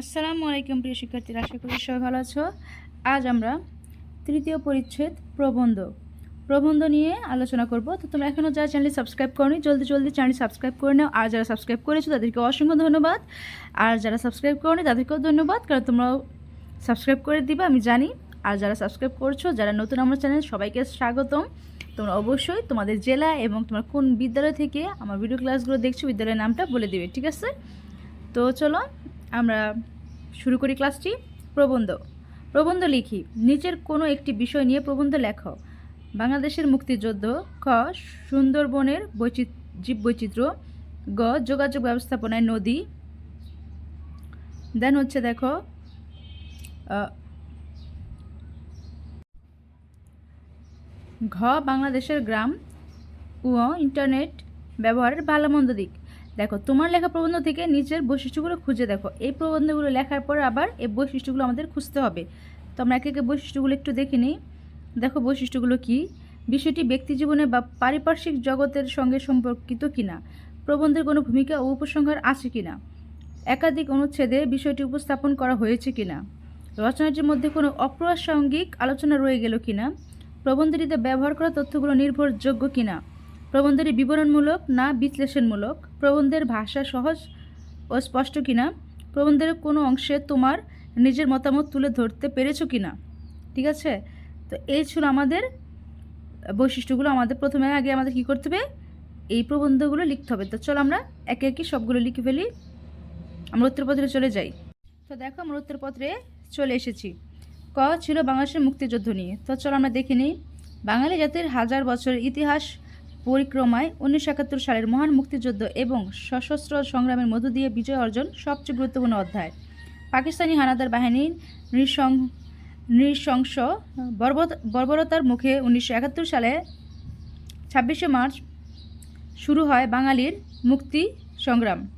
আসসালামু আলাইকুম প্রিয় শিক্ষার্থীরা, আশা করি সবাই ভালো আছো। আজ আমরা তৃতীয় পরিচ্ছেদ প্রবন্ধ প্রবন্ধ নিয়ে আলোচনা করব। তো তোমরা এখনও যারা চ্যানেল সাবস্ক্রাইব করনি, জলদি জলদি চ্যানেল সাবস্ক্রাইব করে নাও। আর যারা সাবস্ক্রাইব করেছ, তাদেরকে অসংখ্য ধন্যবাদ। আর যারা সাবস্ক্রাইব করনি, তাদেরকেও ধন্যবাদ, কারণ তোমরাও সাবস্ক্রাইব করে দিবে, আমি জানি। আর যারা সাবস্ক্রাইব করছ, যারা নতুন আমার চ্যানেল সবাইকে স্বাগতম। তোমরা অবশ্যই তোমাদের জেলা এবং তোমার কোন বিদ্যালয় থেকে আমার ভিডিও ক্লাসগুলো দেখছ, বিদ্যালয়ের নামটা বলে দিবে, ঠিক আছে? তো চলো আমরা শুরু করি ক্লাসটি। প্রবন্ধ। প্রবন্ধ লিখি। নিচের কোনো একটি বিষয় নিয়ে প্রবন্ধ লেখ। বাংলাদেশের মুক্তিযুদ্ধ খ সুন্দরবনের বৈচিত্র জীব বৈচিত্র্য গ, যোগাযোগ ব্যবস্থাপনায় নদী। দেন হচ্ছে দেখো ঘ, বাংলাদেশের গ্রাম। ও ইন্টারনেট ব্যবহারের ভালো মন্দ দিক। দেখো, তোমার লেখা প্রবন্ধ থেকে নিজের বৈশিষ্ট্যগুলো খুঁজে দেখো। এই প্রবন্ধগুলো লেখার পর আবার এই বৈশিষ্ট্যগুলো আমাদের খুঁজতে হবে। তো আমরা একে একে বৈশিষ্ট্যগুলো একটু দেখে নিই। দেখো বৈশিষ্ট্যগুলো কি? বিষয়টি ব্যক্তিজীবনে বা পারিপার্শ্বিক জগতের সঙ্গে সম্পর্কিত কিনা? প্রবন্ধের কোনো ভূমিকা ও উপসংহার আছে কিনা? একাধিক অনুচ্ছেদে বিষয়টি উপস্থাপন করা হয়েছে কিনা? রচনাটির মধ্যে কোনো অপ্রাসঙ্গিক আলোচনা রয়ে গেল কিনা? প্রবন্ধটিতে ব্যবহার করা তথ্যগুলো নির্ভরযোগ্য কিনা? প্রবন্ধটি বিবরণমূলক না বিশ্লেষণমূলক? প্রবন্ধের ভাষা সহজ ও স্পষ্ট কিনা? প্রবন্ধের কোনো অংশে তোমার নিজের মতামত তুলে ধরতে পেরেছ কিনা? ঠিক আছে? তো এই ছিল আমাদের বৈশিষ্ট্যগুলো। আমাদের প্রথমে আগে আমাদের কি করতে হবে? এই প্রবন্ধগুলো লিখতে হবে। তো চলো আমরা একে একে সবগুলো লিখে ফেলি। আমরা উত্তরপত্রে চলে যাই। তো দেখো, আমরা উত্তরপত্রে চলে এসেছি। ক ছিল বাংলাদেশের মুক্তিযুদ্ধ নিয়ে। তো চলো আমরা দেখে নিই। বাঙালি জাতির হাজার বছরের ইতিহাস পরিক্রমায় উনিশশো একাত্তর সালের মহান মুক্তিযুদ্ধ এবং সশস্ত্র সংগ্রামের মধ্য দিয়ে বিজয় অর্জন সবচেয়ে গুরুত্বপূর্ণ অধ্যায়। পাকিস্তানি হানাদার বাহিনীর নৃশং নৃশংস বর্বর- বর্বরতার মুখে উনিশশো একাত্তর সালে ছাব্বিশে মার্চ শুরু হয় বাঙালির মুক্তি সংগ্রাম।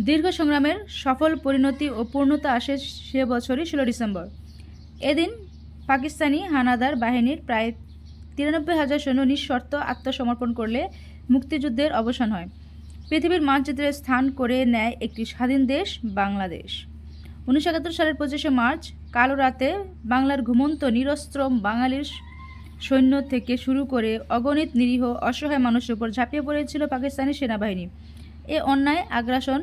দীর্ঘ সংগ্রামের সফল পরিণতি ও পূর্ণতা আসে সে বছরই ষোলো ডিসেম্বর। এদিন পাকিস্তানি হানাদার বাহিনীর প্রায় তিরানব্বই হাজার সৈন্য নিঃশর্ত আত্মসমর্পণ করলে মুক্তিযুদ্ধের অবসান হয়। পৃথিবীর মানচিত্রে স্থান করে নেয় একটি স্বাধীন দেশ, বাংলাদেশ। উনিশশো একাত্তর সালের পঁচিশে মার্চ, কালো রাতে বাংলার ঘুমন্ত নিরস্ত্র বাঙালির সৈন্য থেকে শুরু করে অগণিত নিরীহ, অসহায় মানুষের উপর ঝাঁপিয়ে পড়েছিল পাকিস্তানি সেনাবাহিনী। এ অন্যায় আগ্রাসন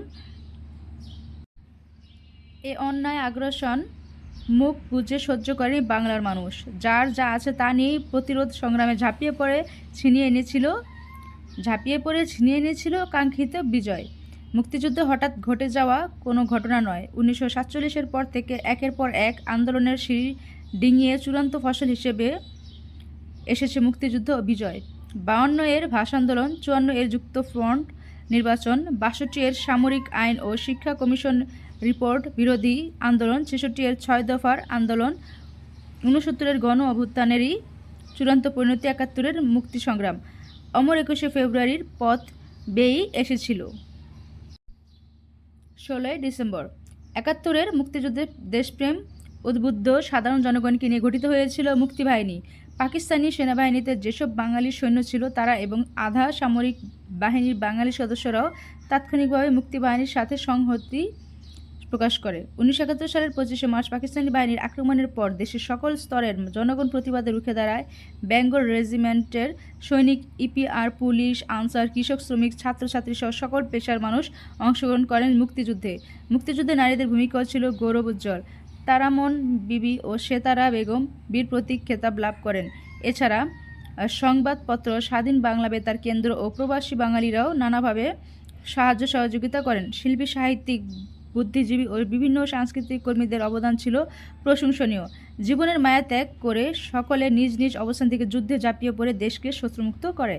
এ অন্যায় আগ্রাসন মুখ বুঝে সহ্য করে বাংলার মানুষ। যার যা আছে তা নিয়েই প্রতিরোধ সংগ্রামে ঝাঁপিয়ে পড়ে, ছিনিয়ে এনেছিল, ঝাঁপিয়ে পড়ে, ছিনিয়ে এনেছিল কাঙ্ক্ষিত বিজয়। মুক্তিযুদ্ধ হঠাৎ ঘটে যাওয়া কোনো ঘটনা নয়। উনিশশো সাতচল্লিশের পর থেকে একের পর এক আন্দোলনের সিঁড়ি ডিঙিয়ে চূড়ান্ত ফসল হিসেবে এসেছে মুক্তিযুদ্ধ বিজয়। বাউন্ন এর ভাষা আন্দোলন, চুয়ান্ন এর যুক্ত ফ্রন্ট নির্বাচন, বাষট্টি এর সামরিক আইন ও শিক্ষা কমিশন রিপোর্ট, বিরোধী আন্দোলন ছেষট্টি এর ছয় দফার আন্দোলন, ঊনসত্তরের গণ অভ্যুত্থানেরই চূড়ান্ত পরিণতি একাত্তরের মুক্তি সংগ্রাম। অমর একুশে ফেব্রুয়ারির পথ বেয়েই এসেছিল। ষোলোই ডিসেম্বর। একাত্তরের মুক্তিযুদ্ধের দেশপ্রেম, উদ্বুদ্ধ সাধারণ জনগণকে নিয়ে গঠিত হয়েছিল মুক্তিবাহিনী। পাকিস্তানি সেনাবাহিনীতে যেসব বাঙালি সৈন্য ছিল তারা এবং আধা সামরিক বাহিনীর বাঙালি সদস্যরাও তাৎক্ষণিকভাবে মুক্তিবাহিনীর সাথে সংহতি প্রকাশ করে। উনিশশো একাত্তর সালের পঁচিশে মার্চ পাকিস্তানি বাহিনীর আক্রমণের পর দেশের সকল স্তরের জনগণ প্রতিবাদে রুখে দাঁড়ায় বেঙ্গল রেজিমেন্টের সৈনিক, ইপিআর, পুলিশ, আনসার, কৃষক, শ্রমিক, ছাত্রছাত্রী সহ সকল পেশার মানুষ অংশগ্রহণ করেন মুক্তিযুদ্ধে। মুক্তিযুদ্ধে নারীদের ভূমিকা ছিল গৌরব উজ্জ্বল। তারামন বিবি ও সেতারা বেগম বীর প্রতীক খেতাব লাভ করেন। এছাড়া সংবাদপত্র স্বাধীন বাংলা বেতার কেন্দ্র ও প্রবাসী বাঙালিরাও নানাভাবে সাহায্য সহযোগিতা করেন। শিল্পী, সাহিত্যিক বুদ্ধিজীবী ও বিভিন্ন সাংস্কৃতিক কর্মীদের অবদান ছিল প্রশংসনীয়। জীবনের মায়া ত্যাগ করে সকলে নিজ নিজ অবস্থান থেকে যুদ্ধে ঝাঁপিয়ে পড়ে দেশকে শত্রুমুক্ত করে।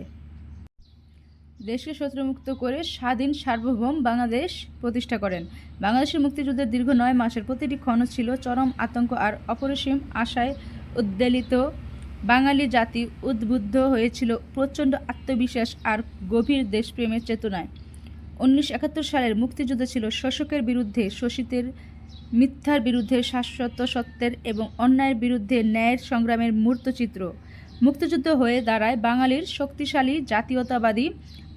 দেশকে শত্রুমুক্ত করে স্বাধীন সার্বভৌম বাংলাদেশ প্রতিষ্ঠা করেন। বাংলাদেশের মুক্তিযুদ্ধের দীর্ঘ নয় মাসের প্রতিটি ক্ষণ ছিল চরম আতঙ্ক আর অপরিসীম আশায় উদ্বেলিত। বাঙালি জাতি উদ্বুদ্ধ হয়েছিল প্রচণ্ড আত্মবিশ্বাস আর গভীর দেশপ্রেমের চেতনায়। উনিশশো একাত্তর সালের মুক্তিযুদ্ধ ছিল শোষকের বিরুদ্ধে শোষিতের, মিথ্যার বিরুদ্ধে শাশ্বত সত্যের এবং অন্যায়ের বিরুদ্ধে ন্যায়ের সংগ্রামের মূর্তচিত্র মুক্তিযুদ্ধ হয়ে দাঁড়ায় বাঙালির শক্তিশালী, জাতীয়তাবাদী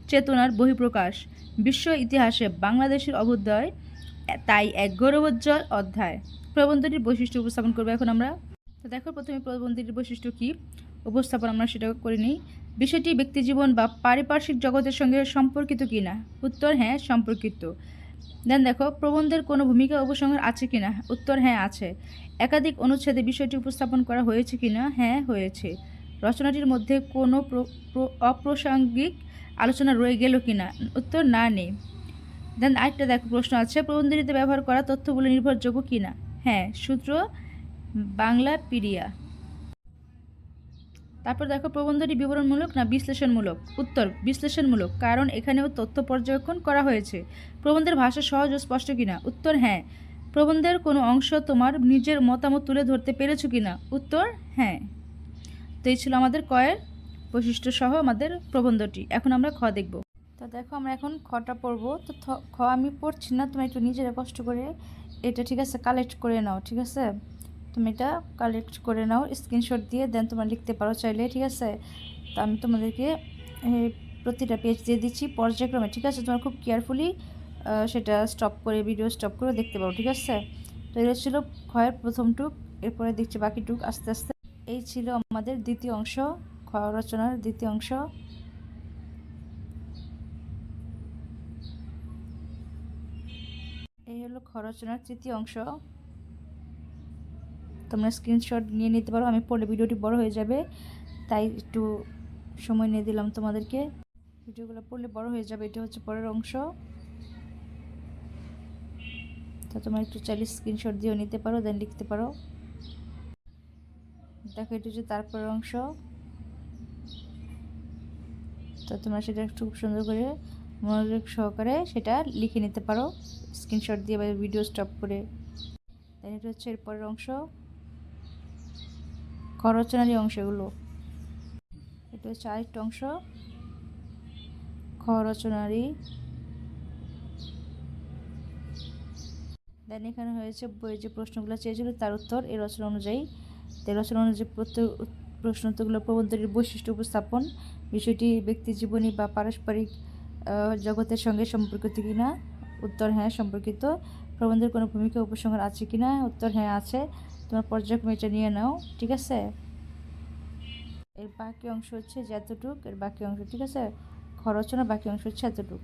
চেতনার বহিঃপ্রকাশ। বিশ্ব ইতিহাসে বাংলাদেশের অভ্যুদয় তাই এক গৌরবোজ্জ্বল অধ্যায়। প্রবন্ধটির বৈশিষ্ট্য উপস্থাপন করব এখন আমরা। তো দেখো, প্রথমে প্রবন্ধটির বৈশিষ্ট্য কী? উপস্থাপন আমরা সেটা করে নিই বিষয়টি ব্যক্তিজীবন বা পারিপার্শ্বিক জগতের সঙ্গে সম্পর্কিত কি না উত্তর হ্যাঁ সম্পর্কিত। দেন দেখো, প্রবন্ধের কোনো ভূমিকা উপসংহার আছে কি না উত্তর হ্যাঁ আছে। একাধিক অনুচ্ছেদে বিষয়টি উপস্থাপন করা হয়েছে কি না হ্যাঁ হয়েছে। রচনাটির মধ্যে কোনো প্র- প্র- অপ্রাসঙ্গিক আলোচনা রয়ে গেল কি না উত্তর, না, নেই। দেন আরেকটা দেখো প্রশ্ন আছে, প্রবন্ধটিতে ব্যবহার করা তথ্যগুলো নির্ভরযোগ্য কি না হ্যাঁ সূত্র বাংলা পিডিয়া তারপর দেখো প্রবন্ধটি বিবরণমূলক না বিশ্লেষণমূলক? উত্তর, বিশ্লেষণমূলক, কারণ এখানেও তথ্য পর্যবেক্ষণ করা হয়েছে। প্রবন্ধের ভাষা সহজ ও স্পষ্ট কিনা? উত্তর হ্যাঁ। প্রবন্ধের কোনো অংশ তোমার নিজের মতামত তুলে ধরতে পেরেছ কিনা? উত্তর হ্যাঁ। তো এই ছিল আমাদের কয়ের বৈশিষ্ট্য সহ আমাদের প্রবন্ধটি। এখন আমরা খ দেখব। তো দেখো আমরা এখন খটা পড়ব। তো খ আমি পড়ছি না তুমি একটু নিজেরা কষ্ট করে এটা ঠিক আছে কালেক্ট করে নাও, ঠিক আছে? তুমি এটা কালেক্ট করে নাও স্ক্রিনশট দিয়ে দেন তোমরা লিখতে পারো চাইলে, ঠিক আছে? তো আমি তোমাদেরকে প্রতিটা পেজ দিয়ে দিচ্ছি পর্যায়ক্রমে, ঠিক আছে? তোমরা খুব কেয়ারফুলি সেটা স্টপ করে ভিডিও স্টপ করে দেখতে পারো, ঠিক আছে? তো এটা ছিল ক্ষয়ের প্রথম টুক, এরপরে দেখছি বাকি টুক আস্তে আস্তে। এই ছিল আমাদের দ্বিতীয় অংশ, খ রচনার দ্বিতীয় অংশ। এই হলো খ রচনার তৃতীয় অংশ। তোমরা স্ক্রিনশট নিয়ে নিতে পারো। আমি পরে ভিডিওটি বড় হয়ে যাবে, তাই একটু সময় নিয়ে দিলাম তোমাদেরকে। ভিডিওগুলো পড়লে বড় হয়ে যাবে, এটা হচ্ছে পরের অংশ। তো তোমরা একটু চাইলে স্ক্রিনশট দিয়েও নিতে পারো দেন লিখতে পারো। দেখো, এটা হচ্ছে তারপরের অংশ। তো তোমরা সেটা একটু খুব সুন্দর করে মনোযোগ সহকারে সেটা লিখে নিতে পারো। স্ক্রিনশট দিয়ে বা ভিডিও স্টপ করে। দেন এটা হচ্ছে এরপরের অংশ। খরচনারি অংশগুলো। এটা হচ্ছে আরেকটা অংশ। খরচনারি দেন এখানে হয়েছে বইয়ে যে প্রশ্নগুলো চেয়েছিল তার উত্তর। এই রচনা অনুযায়ী, তো এই রচনা অনুযায়ী প্রশ্ন উত্তরগুলো প্রবন্ধটির বৈশিষ্ট্য উপস্থাপন, বিষয়টি ব্যক্তি জীবনী বা পারস্পরিক জগতের সঙ্গে সম্পর্কিত কিনা? উত্তর হ্যাঁ সম্পর্কিত। প্রবন্ধের কোনো ভূমিকা উপসংহার আছে কিনা? উত্তর হ্যাঁ আছে। তোমার পর্যায়ক্রমে নিয়ে নাও, ঠিক আছে? এর বাকি অংশ হচ্ছে যে এতটুক এর বাকি অংশ, ঠিক আছে? খরচনা বাকি অংশ হচ্ছে এতটুক।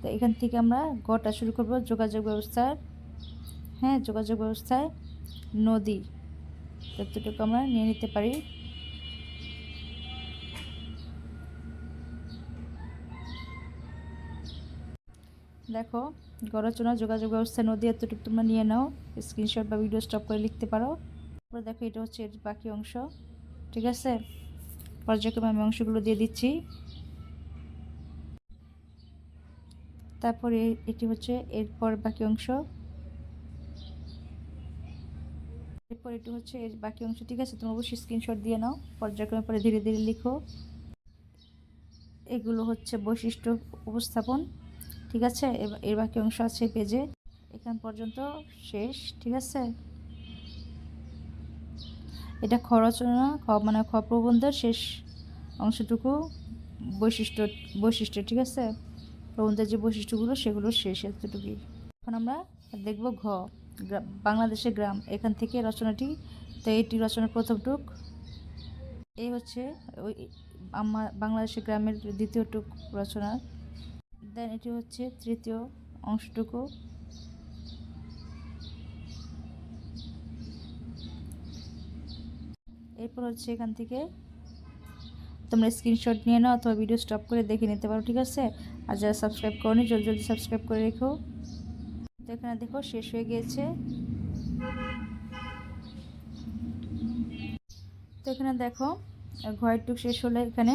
তো এখান থেকে আমরা গটা শুরু করব যোগাযোগ ব্যবস্থার হ্যাঁ যোগাযোগ ব্যবস্থায় নদী। ততটুকু আমরা নিয়ে নিতে পারি। দেখো গরচনা যোগাযোগ ব্যবস্থা নদী এতটুকু তোমরা নিয়ে নাও। স্ক্রিনশট বা ভিডিও স্টপ করে লিখতে পারো। তারপরে দেখো এটা হচ্ছে এর বাকি অংশ। ঠিক আছে? পর্যায়ক্রমে আমি অংশগুলো দিয়ে দিচ্ছি। তারপরে এটি হচ্ছে এরপর বাকি অংশ। এরপর এটি হচ্ছে এর বাকি অংশ। ঠিক আছে? তুমি অবশ্যই স্ক্রিনশট দিয়ে নাও। পর্যায়ক্রমে পরে ধীরে ধীরে লিখো। এগুলো হচ্ছে বৈশিষ্ট্য উপস্থাপন। ঠিক আছে? এর- বাকি অংশ আছে পেজে। এখান পর্যন্ত শেষ, ঠিক আছে? এটা খরচনা খ মানে খ প্রবন্ধের শেষ অংশটুকু বৈশিষ্ট্য বৈশিষ্ট্য, ঠিক আছে? প্রবন্ধের যে বৈশিষ্ট্যগুলো, সেগুলো শেষ এতটুকুই। এখন আমরা দেখব ঘ বাংলাদেশের গ্রাম। এখান থেকে রচনাটি, তো এটি রচনার প্রথম টুক। এই হচ্ছে ওই আমার বাংলাদেশের গ্রামের দ্বিতীয় টুক রচনার দেন এটি হচ্ছে তৃতীয় অংশটুকু। এরপর হচ্ছে এখান থেকে তোমরা স্ক্রিনশট নিয়ে নাও অথবা ভিডিও স্টপ করে দেখে নিতে পারো, ঠিক আছে? আর যারা সাবস্ক্রাইব করনি, জলদি জলদি সাবস্ক্রাইব করে রেখো। তো এখানে দেখো শেষ হয়ে গিয়েছে। তো এখানে দেখো ঘয়ের টুক শেষ হলে এখানে।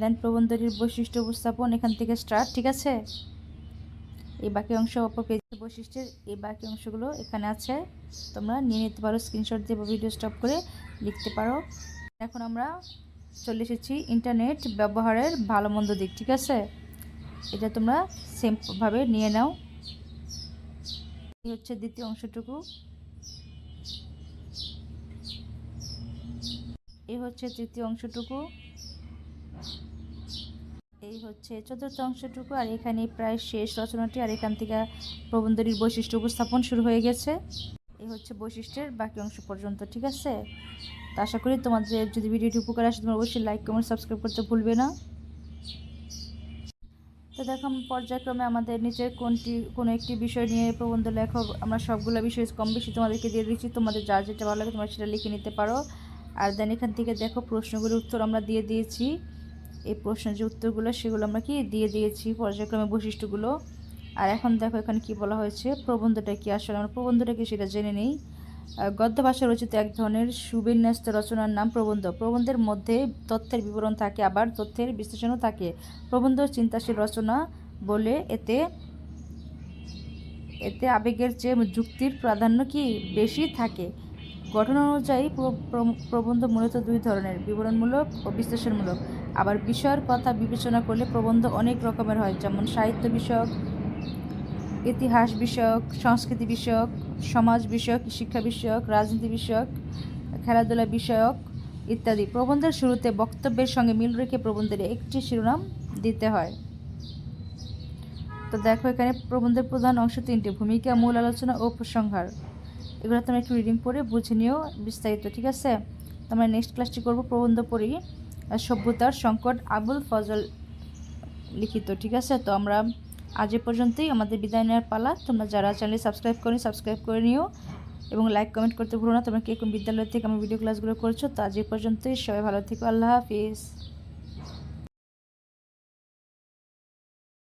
দেন প্রবন্ধটির বৈশিষ্ট্য উপস্থাপন এখান থেকে স্টার্ট ঠিক আছে? এই বাকি অংশ অপর পেজের বৈশিষ্ট্যের এই বাকি অংশগুলো এখানে আছে। তোমরা নিয়ে নিতে পারো স্ক্রিনশট দিয়ে ভিডিও স্টপ করে লিখতে পারো। এখন আমরা চলে এসেছি ইন্টারনেট ব্যবহারের ভালো মন্দ দিক, ঠিক আছে? এটা তোমরা সেমভাবে নিয়ে নাও। এই হচ্ছে দ্বিতীয় অংশটুকু। এই হচ্ছে তৃতীয় অংশটুকু। এই হচ্ছে চতুর্থ অংশটুকু, আর এখানে প্রায় শেষ রচনাটি, আর এখান থেকে প্রবন্ধটির বৈশিষ্ট্য উপস্থাপন শুরু হয়ে গেছে। এই হচ্ছে বৈশিষ্ট্যের বাকি অংশ পর্যন্ত, ঠিক আছে? তো আশা করি তোমাদের যদি ভিডিওটি উপকার আসে, তোমরা অবশ্যই লাইক কমেন্ট সাবস্ক্রাইব করতে ভুলবে না। তো দেখো পর্যায়ক্রমে আমাদের নিচের কোনটি, কোনো একটি বিষয় নিয়ে প্রবন্ধ লেখো আমরা সবগুলো বিষয় কম বেশি তোমাদেরকে দিয়ে দিচ্ছি। তোমাদের যার যেটা ভালো লাগে তোমরা সেটা লিখে নিতে পারো। আর দেন এখান থেকে দেখো প্রশ্নগুলোর উত্তর আমরা দিয়ে দিয়েছি। এই প্রশ্নের যে উত্তরগুলো, সেগুলো আমরা কি দিয়ে দিয়েছি, পর্যায়ক্রমে বৈশিষ্ট্যগুলো। আর এখন দেখো এখানে কি বলা হয়েছে, প্রবন্ধটা কি আসলে আমরা প্রবন্ধটা কি সেটা জেনে নেই। গদ্য ভাষা রচিত এক ধরনের সুবিন্যস্ত রচনার নাম প্রবন্ধ। প্রবন্ধের মধ্যে তথ্যের বিবরণ থাকে, আবার তথ্যের বিশ্লেষণও থাকে। প্রবন্ধ চিন্তাশীল রচনা বলে এতে এতে আবেগের চেয়ে যুক্তির প্রাধান্য কি বেশি থাকে? গঠন অনুযায়ী প্র- প্র- প্রবন্ধ মূলত দুই ধরনের, বিবরণমূলক ও বিশ্লেষণমূলক। আবার বিষয়ের কথা বিবেচনা করলে প্রবন্ধ অনেক রকমের হয়, যেমন সাহিত্য বিষয়ক, ইতিহাস বিষয়ক, সংস্কৃতি বিষয়ক, সমাজ বিষয়ক, শিক্ষা বিষয়ক, রাজনীতি বিষয়ক, খেলাধুলা বিষয়ক ইত্যাদি। প্রবন্ধের শুরুতে বক্তব্যের সঙ্গে মিল রেখে প্রবন্ধের একটি শিরোনাম দিতে হয়। তো দেখো, এখানে প্রবন্ধের প্রধান অংশ তিনটি, ভূমিকা, মূল আলোচনা ও উপসংহার এগুলো তোমরা একটু রিডিং পড়ে বুঝে নিও বিস্তারিত, ঠিক আছে? তো আমরা নেক্সট ক্লাসটি করব, প্রবন্ধ পড়ি সভ্যতার সংকট আবুল ফজল লিখিত, ঠিক আছে? তো আমরা আজ পর্যন্তই। আমাদের বিদায় নেওয়ার পালা। তোমরা যারা চ্যানেল সাবস্ক্রাইব করি সাবস্ক্রাইব করে নিও এবং লাইক, কমেন্ট করতে ভুলো না। তোমরা কে কোন বিদ্যালয় থেকে আমার ভিডিও ক্লাসগুলো করছ, তো আজ পর্যন্তই। সবাই ভালো থেকো। আল্লাহ হাফিজ।